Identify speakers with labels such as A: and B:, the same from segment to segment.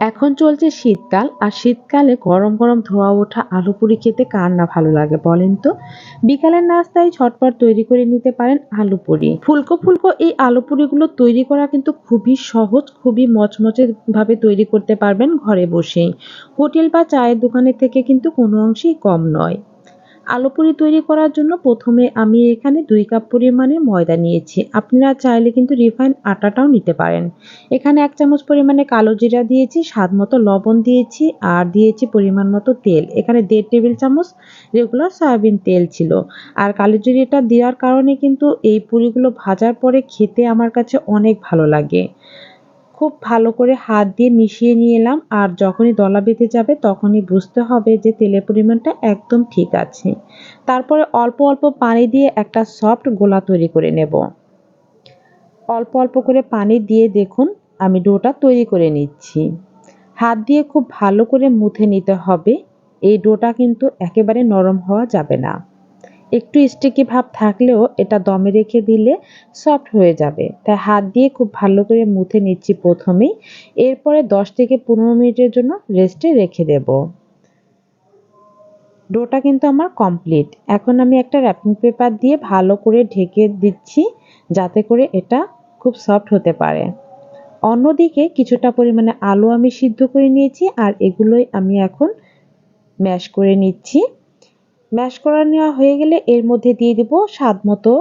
A: এখন চলছে শীতকাল, আর শীতকালে গরম গরম ধোয়া ওঠা আলু পুরি খেতে কার না ভালো লাগে বলেন তো? বিকালের নাস্তায় ঝটপট তৈরি করে নিতে পারেন আলু পুরি। ফুলকো ফুলকো এই আলু পুরিগুলো তৈরি করা কিন্তু খুবই সহজ, খুবই মচমচে ভাবে তৈরি করতে পারবেন ঘরে বসেই। হোটেল বা চায়ের দোকানের থেকে কিন্তু কোনো অংশেই কম নয়। আলু পুরি তৈরি করার জন্য প্রথমে আমি এখানে দুই কাপ পরিমাণে ময়দা নিয়েছি। আপনারা চাইলে কিন্তু রিফাইন আটাটাও নিতে পারেন। এখানে এক চামচ পরিমাণে কালো জিরা দিয়েছি, স্বাদ মতো লবণ দিয়েছি আর দিয়েছি পরিমাণ মতো তেল। এখানে দেড় টেবিল চামচ রেগুলার সয়াবিন তেল ছিল। আর কালো জিরাটা দেওয়ার কারণে কিন্তু এই পুরিগুলো ভাজার পরে খেতে আমার কাছে অনেক ভালো লাগে। খুব ভালো করে হাত দিয়ে মিশিয়ে নিয়ে এলাম। আর যখনই দলা বেঁধে যাবে, তখনই বুঝতে হবে যে তেলের পরিমাণটা একদম ঠিক আছে। তারপরে অল্প অল্প পানি দিয়ে একটা সফট গোলা তৈরি করে নেব। অল্প অল্প করে পানি দিয়ে দেখুন, আমি ডোটা তৈরি করে নিচ্ছি। হাত দিয়ে খুব ভালো করে মুথে নিতে হবে। এই ডোটা কিন্তু একেবারে নরম হওয়া যাবে না। একটু স্টিকি ভাব থাকলেও এটা দমে রেখে দিলে সফট হয়ে যাবে। তাই হাত দিয়ে খুব ভালো করে মুথে নিচ্ছি প্রথমেই। এরপরে দশ থেকে পনেরো মিনিটের জন্য রেস্টে রেখে দেব। ডোটা কিন্তু আমার কমপ্লিট এখন আমি একটা র্যাপিং পেপার দিয়ে ভালো করে ঢেকে দিচ্ছি যাতে করে এটা খুব সফট হতে পারে। অন্যদিকে কিছুটা পরিমাণে আলু আমি সিদ্ধ করে নিয়েছি আর এগুলোই আমি এখন ম্যাশ করে নিচ্ছি। ম্যাশ করা নেওয়া হয়ে গেলে এর মধ্যে দিয়ে দেব স্বাদ মতো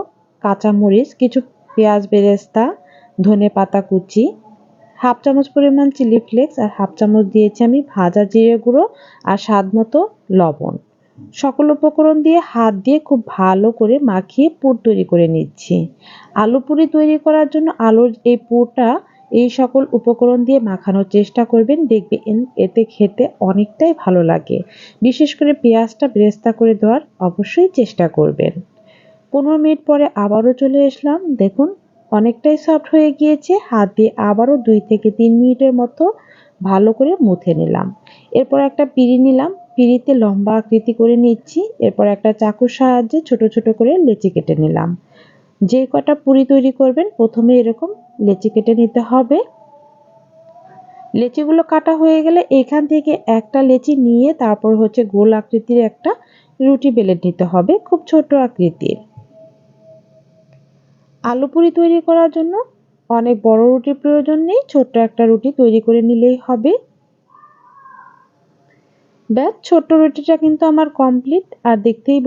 A: কাঁচামরিচ, কিছু পেঁয়াজ বেরেস্তা, ধনে পাতা কুচি, হাফ চামচ পরিমাণ চিলি ফ্লেক্স আর হাফ চামচ দিয়েছি আমি ভাজা জিরে গুঁড়ো আর স্বাদ মতো লবণ। সকল উপকরণ দিয়ে হাত দিয়ে খুব ভালো করে মাখিয়ে পুর তৈরি করে নিচ্ছি। আলু পুরি তৈরি করার জন্য আলুর এই পুরটা এই সকল উপকরণ দিয়ে মাখানোর চেষ্টা করবেন। দেখবেন এতে খেতে অনেকটাই ভালো লাগে। বিশেষ করে পেঁয়াজটা বেরেস্তা করে দেওয়ার অবশ্যই চেষ্টা করবেন। পনেরো মিনিট পরে আবারও চলে আসলাম দেখুন, অনেকটাই সফট হয়ে গিয়েছে। হাত দিয়ে আবারও দুই থেকে তিন মিনিটের মতো ভালো করে মুথে নিলাম। এরপর একটা পিড়ি নিলাম। পিড়িতে লম্বা আকৃতি করে নিচ্ছি। এরপর একটা চাকুর সাহায্যে ছোট ছোট করে লেচি কেটে নিলাম। যে কটা পুরি তৈরি করবেন, প্রথমে এরকম লেচি কেটে নিতে হবে। লেচিগুলো কাটা হয়ে গেলে এখান থেকে একটা লেচি নিয়ে তারপর হচ্ছে গোল আকৃতির একটা রুটি বেলে নিতে হবে, খুব ছোট আকৃতির। আলু পুরি তৈরি করার জন্য অনেক বড় রুটির প্রয়োজন নেই, ছোট্ট একটা রুটি তৈরি করে নিলেই হবে। ব্যাস, ছোট্ট রুটিটা কিন্তু আমার কমপ্লিট, আর দেখতেই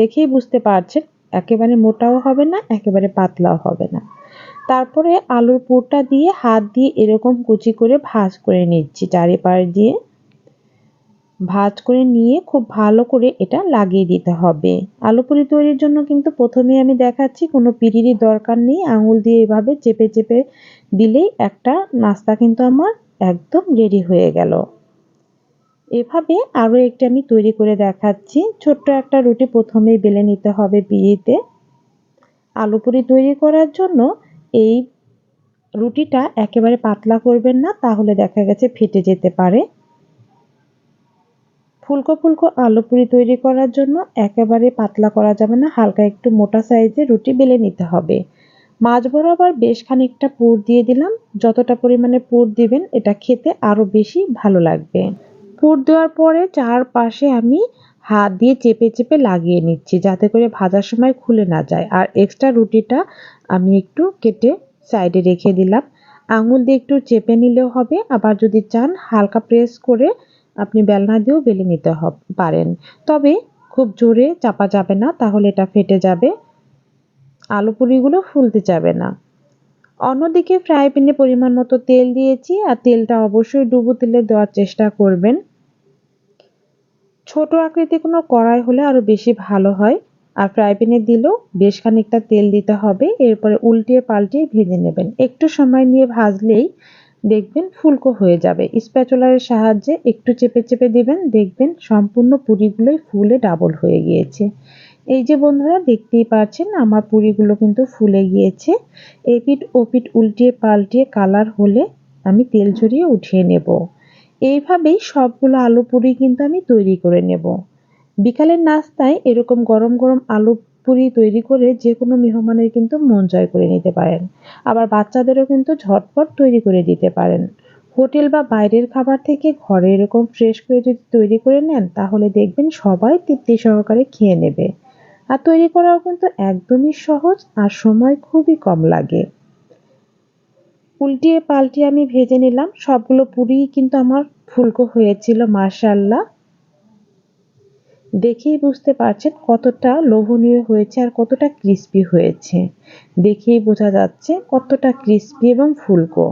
A: দেখেই বুঝতে পারছেন একেবারে মোটাও হবে না, একেবারে পাতলাও হবে না। তারপরে আলুর পুরটা দিয়ে হাত দিয়ে এরকম কুচি করে ভাজ করে নিচ্ছি চারিপাশ দিয়ে। ভাজ করে নিয়ে খুব ভালো করে এটা লাগিয়ে দিতে হবে। আলু পুরি তৈরির জন্য কিন্তু প্রথমে আমি দেখাচ্ছি, কোনো পিড়িরই দরকার নেই। আঙুল দিয়ে এভাবে চেপে চেপে দিলেই একটা নাস্তা কিন্তু আমার একদম রেডি হয়ে গেল। এভাবে আরও একটি আমি তৈরি করে দেখাচ্ছি। ছোট্ট একটা রুটি প্রথমেই বেলে নিতে হবে বিয়েতে। আলু পুরি তৈরি করার জন্য এই রুটিটা একেবারে পাতলা করবেন না, তাহলে দেখা গেছে ফেটে যেতে পারে। ফুলকো ফুলকো আলু পুরি তৈরি করার জন্য একেবারে পাতলা করা যাবে না, হালকা একটু মোটা সাইজে রুটি বেলে নিতে হবে। মাছ বরাবর বেশ খানিকটা পুর দিয়ে দিলাম। যতটা পরিমাণে পুর দিবেন, এটা খেতে আরও বেশি ভালো লাগবে। পুর দেওয়ার পরে চারপাশে আমি হাত দিয়ে চেপে চেপে লাগিয়ে নিচ্ছি যাতে করে ভাজার সময় খুলে না যায়। আর এক্সট্রা রুটিটা আমি একটু কেটে সাইডে রেখে দিলাম। আঙুল দিয়ে একটু চেপে নিলেও হবে। আবার যদি চান, হালকা প্রেস করে আপনি বেলনা দিয়েও বেলে নিতে পারেন। তবে খুব জোরে চাপা যাবে না, তাহলে এটা ফেটে যাবে। আলু পুরিগুলো ফুলতে যাবে না। অন্যদিকে ফ্রাই প্যানে পরিমাণ মতো তেল দিয়েছি। আর তেলটা অবশ্যই ডুবো তেলে দেওয়ার চেষ্টা করবেন। ছোট আকৃতি কোনো কড়াই হলে আরও বেশি ভালো হয়। আর ফ্রাই প্যানে দিলেও বেশ খানিকটা তেল দিতে হবে। এরপরে উল্টিয়ে পাল্টিয়ে ভেজে নেবেন। একটু সময় নিয়ে ভাজলেই দেখবেন ফুলকো হয়ে যাবে। স্প্যাচুলারের সাহায্যে একটু চেপে চেপে দিবেন। দেখবেন সম্পূর্ণ পুরিগুলোই ফুলে ডাবল হয়ে গিয়েছে। এই যে বন্ধুরা, দেখতেই পাচ্ছেন আমার পুরিগুলো কিন্তু ফুলে গিয়েছে। এপিট ওপিট উল্টিয়ে পাল্টিয়ে কালার হলে আমি তেল ঝরিয়ে উঠিয়ে নেব। এইভাবেই সবগুলো আলু পুরি কিন্তু আমি তৈরি করে নেব। বিকালের নাস্তায় এরকম গরম গরম আলু পুরি তৈরি করে যে কোনো মেহমানের কিন্তু মন জয় করে নিতে পারেন। আবার বাচ্চাদেরও কিন্তু ঝটপট তৈরি করে দিতে পারেন। হোটেল বা বাইরের খাবার থেকে ঘরে এরকম ফ্রেশ করে যদি তৈরি করে নেন, তাহলে দেখবেন সবাই তৃপ্তি সহকারে খেয়ে নেবে। আর তৈরি করাও কিন্তু একদমই সহজ আর সময় খুবই কম লাগে। উল্টিয়ে পাল্টিয়ে আমি ভেজে নিলাম। সবগুলো পুরিই কিন্তু আমার ফুলকো হয়েছিল মার্শাল্লাহ দেখেই বুঝতে পারছেন কতটা লোভনীয় হয়েছে আর কতটা ক্রিস্পি হয়েছে। দেখেই বোঝা যাচ্ছে কতটা ক্রিস্পি এবং ফুলকো।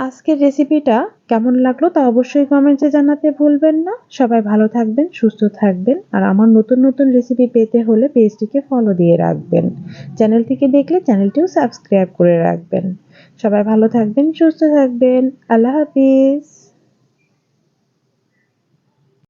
A: আজকের রেসিপিটা কেমন লাগল তা অবশ্যই কমেন্টে জানাতে ভুলবেন না। সবাই ভালো থাকবেন, সুস্থ থাকবেন, আর আমার নতুন নতুন রেসিপি পেতে হলে পেজটিকে ফলো দিয়ে রাখবেন। চ্যানেলটিকে দেখলে চ্যানেলটিও সাবস্ক্রাইব করে রাখবেন। সবাই ভালো থাকবেন, সুস্থ থাকবেন। আল্লাহ হাফিজ।